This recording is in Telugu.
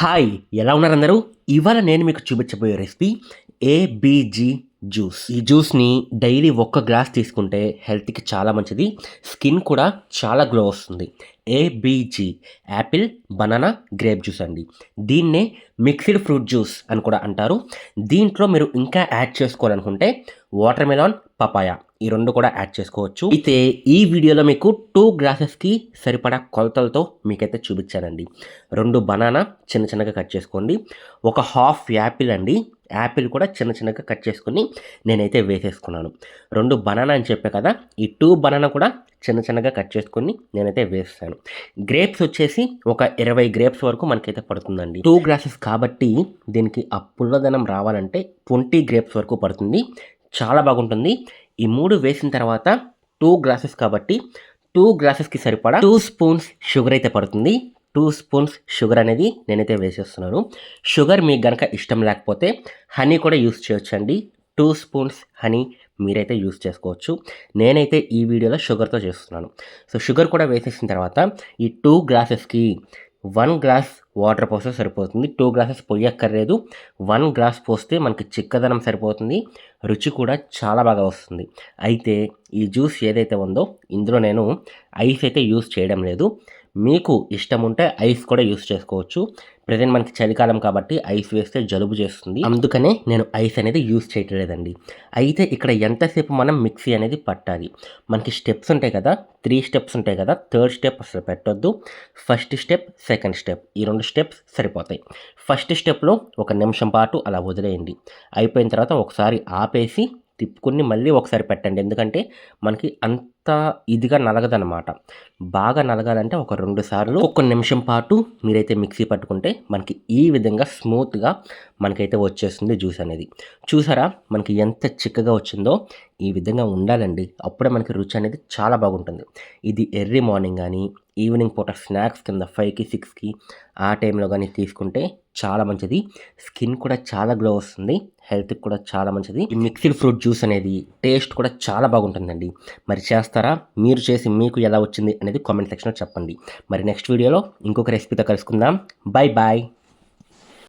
హాయ్ ఎలా ఉన్నారందరూ ఇవాళ నేను మీకు చూపించబోయే రెసిపీ ఏబీజీ జ్యూస్. ఈ జ్యూస్ని డైలీ ఒక్క గ్లాస్ తీసుకుంటే హెల్త్కి చాలా మంచిది. స్కిన్ కూడా చాలా గ్లో వస్తుంది. ABG apple banana grape juice అండి. దీన్నే మిక్స్డ్ ఫ్రూట్ జ్యూస్ అని కూడా అంటారు. దీంట్లో మీరు ఇంకా యాడ్ చేసుకోవాలనుకుంటే వాటర్ మెలాన్ పపాయ ఈ రెండు కూడా యాడ్ చేసుకోవచ్చు. అయితే ఈ వీడియోలో మీకు టూ గ్లాసెస్కి సరిపడా కొలతలతో మీకైతే చూపించానండి. రెండు బనానా చిన్న చిన్నగా కట్ చేసుకోండి. ఒక హాఫ్ యాపిల్ అండి. యాపిల్ కూడా చిన్న చిన్నగా కట్ చేసుకుని నేనైతే వేసేసుకున్నాను. రెండు బనానా అని చెప్పే కదా ఈ టూ బనానా కూడా చిన్న చిన్నగా కట్ చేసుకుని నేనైతే వేస్తాను. గ్రేప్స్ వచ్చేసి ఒక ఇరవై గ్రేప్స్ వరకు మనకైతే పడుతుందండి. టూ గ్లాసెస్ కాబట్టి దీనికి ఆ పుల్లదనం రావాలంటే ట్వంటీ గ్రేప్స్ వరకు పడుతుంది. చాలా బాగుంటుంది. ఈ మూడు వేసిన తర్వాత టూ గ్లాసెస్ కాబట్టి టూ గ్లాసెస్కి సరిపడా టూ స్పూన్స్ షుగర్ అయితే పడుతుంది. టూ స్పూన్స్ షుగర్ అనేది నేనైతే వేసేస్తున్నాను. షుగర్ మీకు కనుక ఇష్టం లేకపోతే హనీ కూడా యూస్ చేయొచ్చండి. టూ స్పూన్స్ హనీ మీరైతే యూస్ చేసుకోవచ్చు. నేనైతే ఈ వీడియోలో షుగర్తో చేస్తున్నాను. సో షుగర్ కూడా వేసేసిన తర్వాత ఈ టూ గ్లాసెస్కి వన్ గ్లాస్ వాటర్ పోస్తే సరిపోతుంది. టూ గ్లాసెస్ పొయ్యక్కర్లేదు వన్ గ్లాస్ పోస్తే మనకి చిక్కదనం సరిపోతుంది. రుచి కూడా చాలా బాగా వస్తుంది. అయితే ఈ జ్యూస్ ఏదైతే ఉందో ఇందులో నేను ఐస్ అయితే యూస్ చేయడం లేదు. మీకు ఇష్టం ఉంటే ఐస్ కూడా యూస్ చేసుకోవచ్చు. ప్రజెంట్ మనకి చలికాలం కాబట్టి ఐస్ వేస్తే జలుబు చేస్తుంది. అందుకనే నేను ఐస్ అనేది యూస్ చేయట్లేదండి. అయితే ఇక్కడ ఎంతసేపు మనం మిక్సీ అనేది పట్టాలి? మనకి స్టెప్స్ ఉంటాయి కదా? త్రీ స్టెప్స్ ఉంటాయి కదా? థర్డ్ స్టెప్ అసలు పెట్టొద్దు. First step second step. ఈ రెండు స్టెప్స్ సరిపోతాయి. ఫస్ట్ స్టెప్లో ఒక నిమిషం పాటు అలా వదిలేయండి. అయిపోయిన తర్వాత ఒకసారి ఆపేసి తిప్పుకొని మళ్ళీ ఒకసారి పెట్టండి. ఎందుకంటే మనకి అంత ఇదిగా నలగదనమాట బాగా నలగాలంటే ఒక రెండు సార్లు ఒక నిమిషం పాటు మీరైతే మిక్సీ పట్టుకుంటే మనకి ఈ విధంగా స్మూత్గా మనకైతే వచ్చేస్తుంది జ్యూస్ అనేది. చూసారా? మనకి ఎంత చిక్కగా వచ్చిందో ఈ విధంగా ఉండాలండి. అప్పుడే మనకి రుచి అనేది చాలా బాగుంటుంది. ఇది ఎర్లీ మార్నింగ్ కానీ ఈవినింగ్ పూట స్నాక్స్ కింద ఫైవ్కి సిక్స్కి ఆ టైంలో కానీ తీసుకుంటే చాలా మంచిది. స్కిన్ కూడా చాలా గ్లో వస్తుంది. హెల్త్కి కూడా చాలా మంచిది. ఈ మిక్సిడ్ ఫ్రూట్ జ్యూస్ అనేది టేస్ట్ కూడా చాలా బాగుంటుందండి. మరి చేస్తారా? మీరు చేసి మీకు ఎలా వచ్చింది అనేది కామెంట్ సెక్షన్లో చెప్పండి. మరి నెక్స్ట్ వీడియోలో ఇంకొక రెసిపీతో కలుసుకుందాం. Bye bye